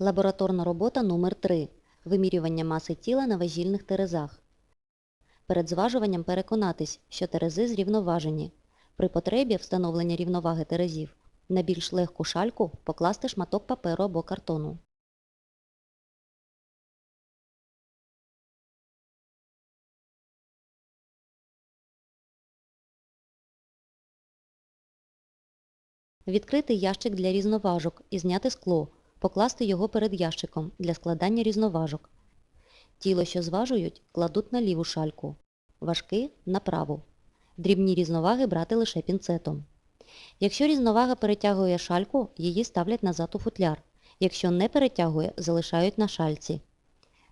Лабораторна робота номер 3 Вимірювання маси тіла на важільних терезах. Перед зважуванням переконатись, що терези зрівноважені. При потребі встановлення рівноваги терезів на більш легку шальку покласти шматок паперу або картону. Відкрити ящик для різноважок і зняти скло, покласти його перед ящиком для складання різноважок. Тіло, що зважують, кладуть на ліву шальку, важки – на праву. Дрібні різноваги брати лише пінцетом. Якщо різновага перетягує шальку, її ставлять назад у футляр. Якщо не перетягує, залишають на шальці.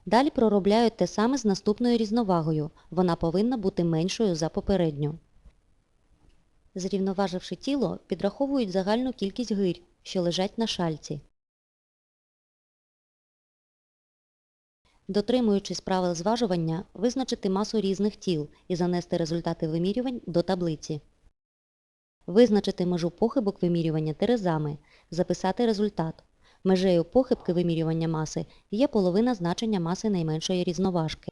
Далі проробляють те саме з наступною різновагою. Вона повинна бути меншою за попередню. Зрівноваживши тіло, підраховують загальну кількість гирь, що лежать на шальці. Дотримуючись правил зважування, визначити масу різних тіл і занести результати вимірювань до таблиці. Визначити межу похибок вимірювання терезами, записати результат. Межею похибки вимірювання маси є половина значення маси найменшої різноважки.